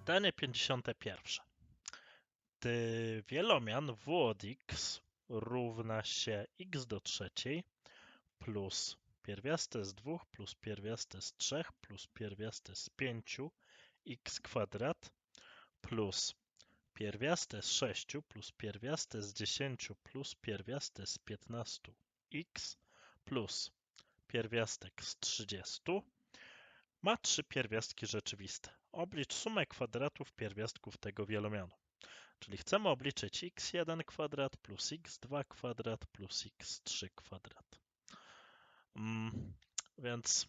Zdanie 51. Gdy wielomian w od x równa się x do trzeciej plus pierwiaste z 2 plus pierwiaste z 3 plus pierwiaste z 5 x kwadrat plus pierwiaste z 6 plus pierwiaste z 10 plus pierwiaste z 15 x plus pierwiastek z 30 ma trzy pierwiastki rzeczywiste. Oblicz sumę kwadratów pierwiastków tego wielomianu. Czyli chcemy obliczyć x1 kwadrat plus x2 kwadrat plus x3 kwadrat. Mm, więc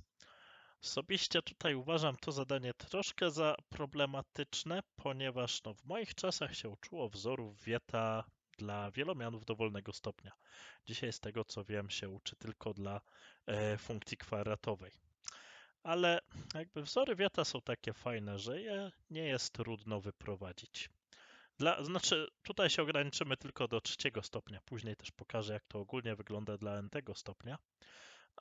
osobiście tutaj uważam to zadanie troszkę za problematyczne, ponieważ no, w moich czasach się uczyło wzorów Wieta dla wielomianów dowolnego stopnia. Dzisiaj z tego co wiem się uczy tylko dla e, funkcji kwadratowej ale jakby wzory Wieta są takie fajne, że je nie jest trudno wyprowadzić. Dla, znaczy, tutaj się ograniczymy tylko do trzeciego stopnia. Później też pokażę, jak to ogólnie wygląda dla n-tego stopnia.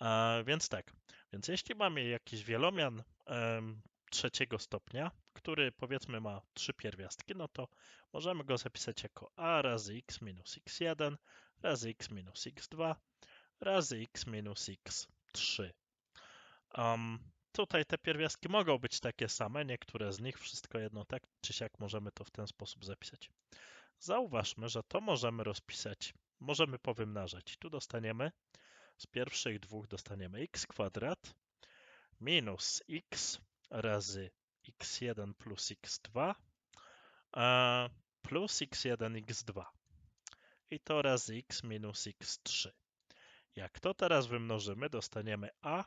A, więc tak, więc jeśli mamy jakiś wielomian em, trzeciego stopnia, który powiedzmy ma trzy pierwiastki, no to możemy go zapisać jako a razy x minus x1 razy x minus x2 razy x minus x3. Um, tutaj te pierwiastki mogą być takie same, niektóre z nich, wszystko jedno tak czy siak możemy to w ten sposób zapisać. Zauważmy, że to możemy rozpisać, możemy powymnażać. Tu dostaniemy z pierwszych dwóch dostaniemy x kwadrat minus x razy x1 plus x2 plus x1 x2 i to razy x minus x3. Jak to teraz wymnożymy, dostaniemy a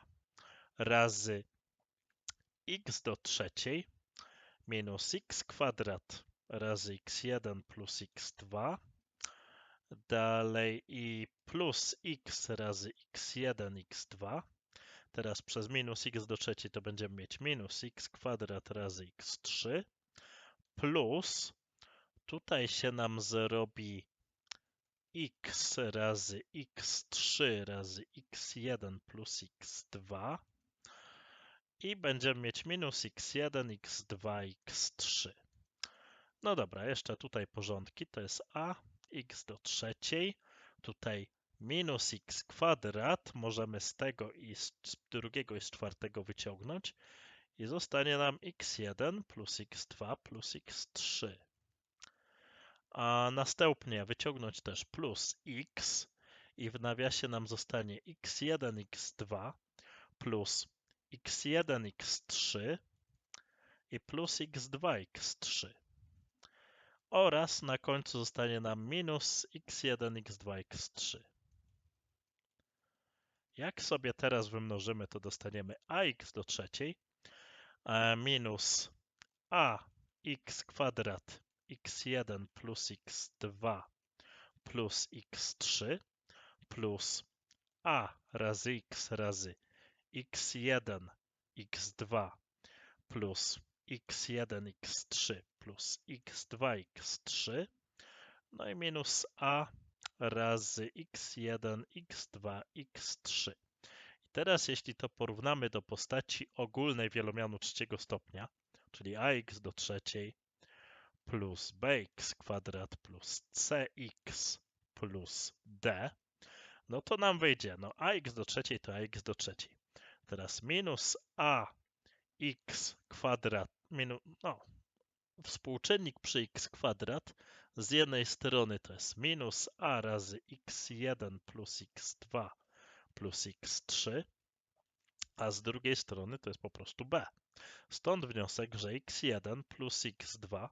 razy x do trzeciej minus x kwadrat razy x1 plus x2 dalej i plus x razy x1 x2 teraz przez minus x do trzeciej to będziemy mieć minus x kwadrat razy x3 plus tutaj się nam zrobi x razy x3 razy x1 plus x2 i będziemy mieć minus x1, x2, x3. No dobra, jeszcze tutaj porządki, to jest a, x do trzeciej, tutaj minus x kwadrat, możemy z tego i z drugiego i z czwartego wyciągnąć i zostanie nam x1 plus x2 plus x3. A następnie wyciągnąć też plus x i w nawiasie nam zostanie x1, x2 plus x1, x3 i plus x2, x3. Oraz na końcu zostanie nam minus x1, x2, x3. Jak sobie teraz wymnożymy, to dostaniemy ax do trzeciej minus ax kwadrat x1 plus x2 plus x3 plus a razy x razy x1, x2 plus x1, x3 plus x2, x3, no i minus a razy x1, x2, x3. I teraz jeśli to porównamy do postaci ogólnej wielomianu trzeciego stopnia, czyli ax do trzeciej plus bx kwadrat plus cx plus d, no to nam wyjdzie, no ax do trzeciej to ax do trzeciej. Teraz minus a x kwadrat, minu, no, współczynnik przy x kwadrat z jednej strony to jest minus a razy x1 plus x2 plus x3, a z drugiej strony to jest po prostu b. Stąd wniosek, że x1 plus x2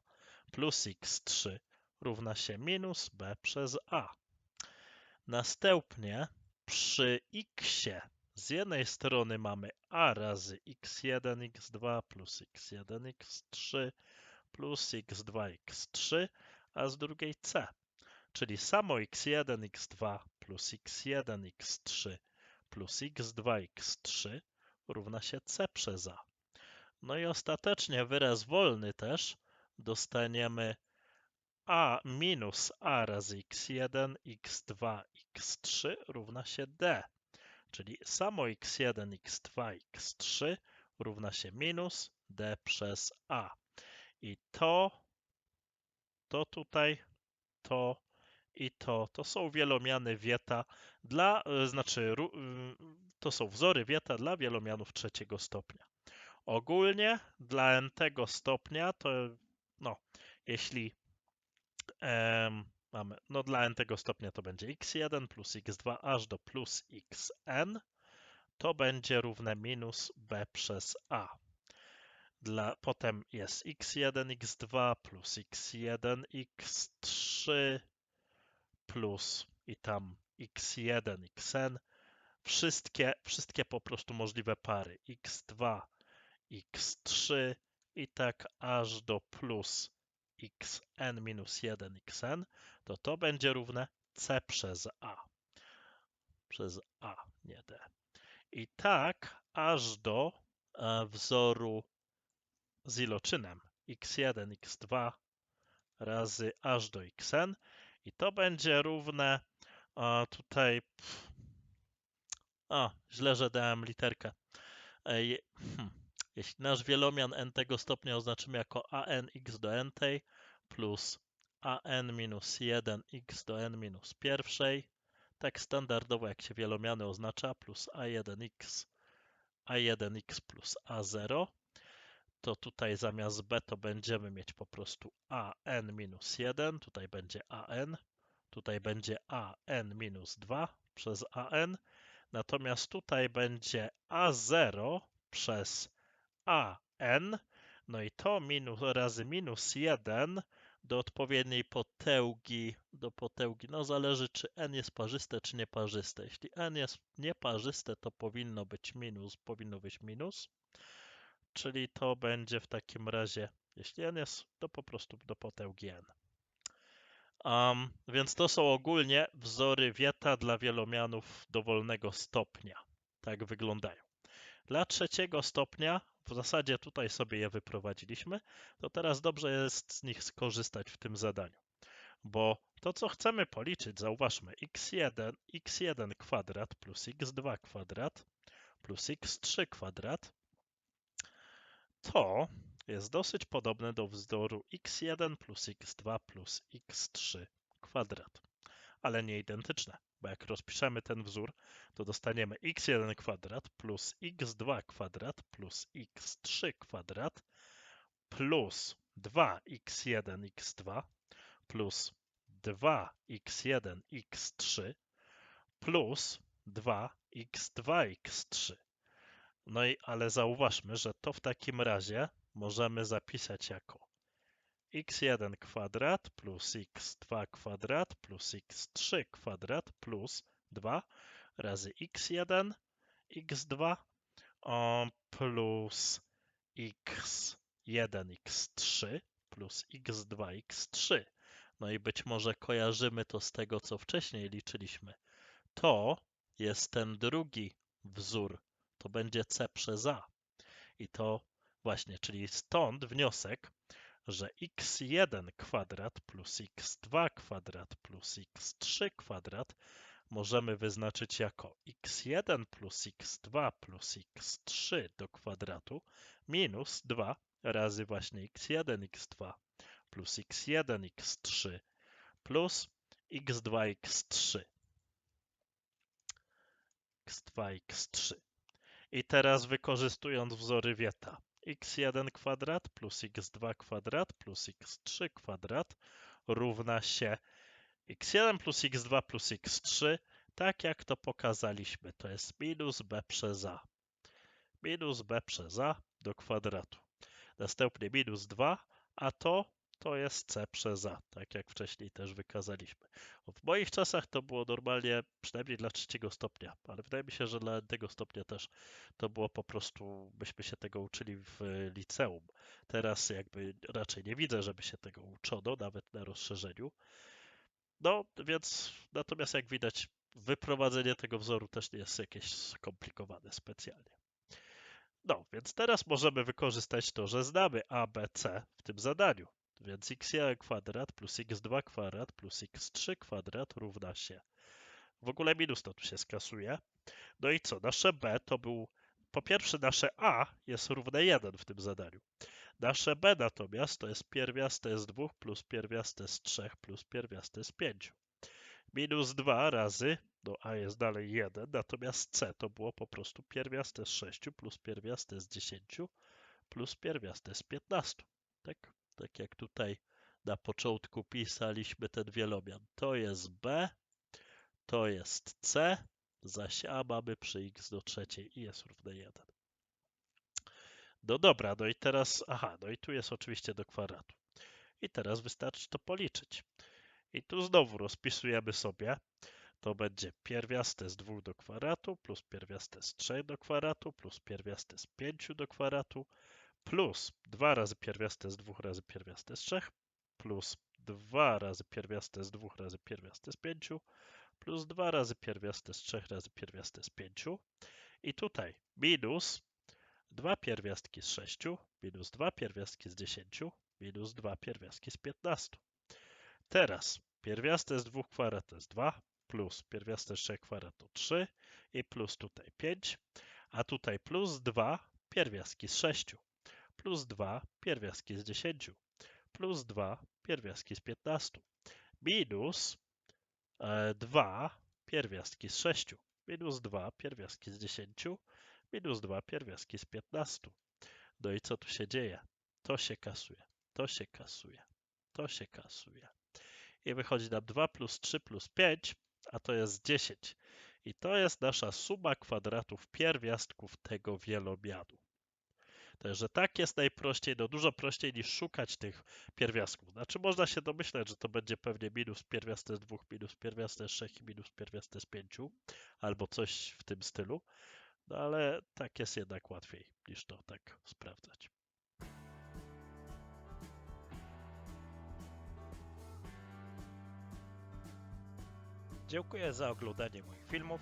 plus x3 równa się minus b przez a. Następnie przy x z jednej strony mamy a razy x1, x2 plus x1, x3 plus x2, x3, a z drugiej c, czyli samo x1, x2 plus x1, x3 plus x2, x3 równa się c przez a. No i ostatecznie wyraz wolny też dostaniemy a minus a razy x1, x2, x3 równa się d czyli samo x1, x2, x3 równa się minus d przez a. I to, to tutaj, to i to, to są wielomiany wieta dla, y, znaczy to są wzory wieta dla wielomianów trzeciego stopnia. Ogólnie dla n-tego stopnia to, no, jeśli em, mamy, no dla n-tego stopnia to będzie x1 plus x2 aż do plus xn, to będzie równe minus b przez a. Dla, potem jest x1, x2 plus x1, x3 plus i tam x1, xn. Wszystkie, wszystkie po prostu możliwe pary x2, x3 i tak aż do plus xn minus 1 xn, to to będzie równe c przez a. Przez a, nie d. I tak aż do e, wzoru z iloczynem x1, x2 razy aż do xn i to będzie równe a tutaj a, źle, że dałem literkę. Ej, hmm. Jeśli nasz wielomian n tego stopnia oznaczymy jako an x do n tej plus an minus 1 x do n minus pierwszej, tak standardowo jak się wielomiany oznacza, plus a1x, a1x plus a0, to tutaj zamiast b to będziemy mieć po prostu an minus 1, tutaj będzie an, tutaj będzie an minus 2 przez an, natomiast tutaj będzie a0 przez an, no i to minus razy minus 1 do odpowiedniej potęgi, do potęgi, no zależy czy n jest parzyste czy nieparzyste. Jeśli n jest nieparzyste, to powinno być minus, powinno być minus, czyli to będzie w takim razie, jeśli n jest, to po prostu do potęgi n. Um, więc to są ogólnie wzory wieta dla wielomianów dowolnego stopnia. Tak wyglądają. Dla trzeciego stopnia, w zasadzie tutaj sobie je wyprowadziliśmy, to teraz dobrze jest z nich skorzystać w tym zadaniu. Bo to, co chcemy policzyć, zauważmy, x1, x1 kwadrat plus x2 kwadrat plus x3 kwadrat, to jest dosyć podobne do wzoru x1 plus x2 plus x3 kwadrat, ale nie identyczne, bo jak rozpiszemy ten wzór, to dostaniemy x1 kwadrat plus x2 kwadrat plus x3 kwadrat plus 2x1 x2 plus 2x1 x3 plus 2x2 x3. No i ale zauważmy, że to w takim razie możemy zapisać jako x1 kwadrat plus x2 kwadrat plus x3 kwadrat plus 2 razy x1, x2 plus x1, x3 plus x2, x3. No i być może kojarzymy to z tego, co wcześniej liczyliśmy. To jest ten drugi wzór. To będzie c przez a. I to właśnie, czyli stąd wniosek, że x1 kwadrat plus x2 kwadrat plus x3 kwadrat możemy wyznaczyć jako x1 plus x2 plus x3 do kwadratu minus 2 razy właśnie x1, x2 plus x1, x3 plus x2, x3. x2, x3. I teraz wykorzystując wzory Wieta, x1 kwadrat plus x2 kwadrat plus x3 kwadrat równa się x1 plus x2 plus x3, tak jak to pokazaliśmy, to jest minus b przez a. Minus b przez a do kwadratu. Następnie minus 2, a to to jest c przez a, tak jak wcześniej też wykazaliśmy. W moich czasach to było normalnie, przynajmniej dla trzeciego stopnia, ale wydaje mi się, że dla tego stopnia też to było po prostu, byśmy się tego uczyli w liceum. Teraz jakby raczej nie widzę, żeby się tego uczono, nawet na rozszerzeniu. No, więc natomiast jak widać, wyprowadzenie tego wzoru też nie jest jakieś skomplikowane specjalnie. No, więc teraz możemy wykorzystać to, że znamy a, b, c w tym zadaniu. Więc x1 kwadrat plus x2 kwadrat plus x3 kwadrat równa się. W ogóle minus to tu się skasuje. No i co? Nasze b to był... Po pierwsze nasze a jest równe 1 w tym zadaniu. Nasze b natomiast to jest pierwiaste z 2 plus pierwiaste z 3 plus pierwiaste z 5. Minus 2 razy, no a jest dalej 1, natomiast c to było po prostu pierwiaste z 6 plus pierwiaste z 10 plus pierwiaste z 15. Tak, tak jak tutaj na początku pisaliśmy ten wielomian. To jest b, to jest c, zaś a mamy przy x do trzeciej i jest równe 1. No dobra, no i teraz, aha, no i tu jest oczywiście do kwadratu. I teraz wystarczy to policzyć. I tu znowu rozpisujemy sobie, to będzie pierwiaste z 2 do kwadratu, plus pierwiaste z 3 do kwadratu, plus pierwiaste z 5 do kwadratu, plus 2 razy pierwiaste z 2 razy pierwiaste z 3, plus 2 razy pierwiaste z 2 razy pierwiaste z 5, plus 2 razy pierwiaste z 3 razy pierwiaste z 5. I tutaj minus 2 pierwiastki z 6, minus 2 pierwiastki z 10, minus 2 pierwiastki z 15. Teraz pierwiaste z 2 kwadrat to jest 2, plus pierwiaste z 3 kwadrat to 3 i plus tutaj 5, a tutaj plus 2 pierwiastki z 6, plus 2 pierwiastki z 10, plus 2 pierwiastki z 15, minus e, 2 pierwiastki z 6, minus 2 pierwiastki z 10, minus 2 pierwiastki z 15. No i co tu się dzieje? To się kasuje, to się kasuje, to się kasuje. I wychodzi nam 2 plus 3 plus 5, a to jest 10. I to jest nasza suma kwadratów pierwiastków tego wielomianu. Także tak jest najprościej, no dużo prościej niż szukać tych pierwiastków. Znaczy można się domyśleć, że to będzie pewnie minus pierwiaste z 2, minus pierwiaste z 3 i minus pierwiaste z 5, albo coś w tym stylu. No ale tak jest jednak łatwiej niż to tak sprawdzać. Dziękuję za oglądanie moich filmów.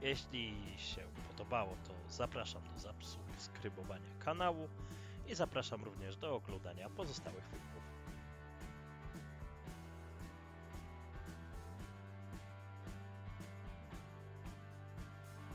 Jeśli się podobało, to zapraszam do subskrybowania kanału i zapraszam również do oglądania pozostałych filmów